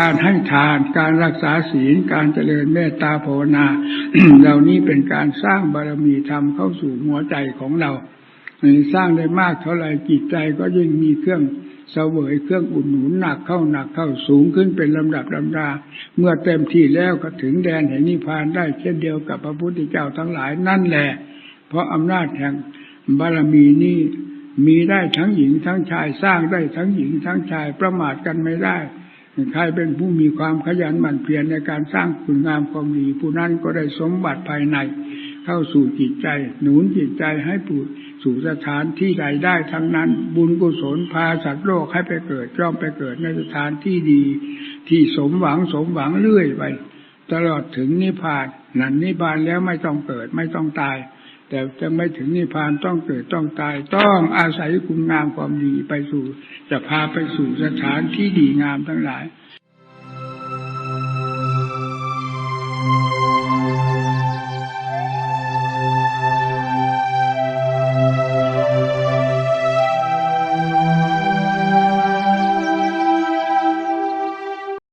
การให้ทานการรักษาศีลการเจริญเมตตาภาวนา เหล่านี้เป็นการสร้างบารมีธรรมเข้าสู่หัวใจของเราสร้างได้มากเท่าไหร่จิตใจก็ยิ่งมีเครื่องเสวยเครื่องอุ่นหนุนหนักเข้าหนักเข้าสูงขึ้นเป็นลำดับลำดา เมื่อเต็มที่แล้วก็ถึงแดนแห่งนิพพานได้เช่นเดียวกับพระพุทธเจ้าทั้งหลายนั่นแหละ เพราะอำนาจแห่งบารมีนี้มีได้ทั้งหญิงทั้งชายสร้างได้ทั้งหญิงทั้งชายประมาทกันไม่ได้ ใครเป็นผู้มีความขยันหมั่นเพียรในการสร้างคุณงามความดีผู้นั้นก็ได้สมบัติภายใน เข้าสู่จิตใจ หนุนจิตใจให้ปูสู่สถานที่ใดได้ทั้งนั้น บุญกุศลพาสัตว์โลกให้ไปเกิดย่อมไปเกิดในสถานที่ดี ที่สมหวังสมหวังเรื่อยไป ตลอดถึงนิพพาน นั่นนิพพานแล้วไม่ต้องเกิดไม่ต้องตาย แต่จะไม่ถึงนิพพานต้องเกิดต้องตาย ต้องอาศัยคุณงามความดีไปสู่ จะพาไปสู่สถานที่ดีงามทั้งหลาย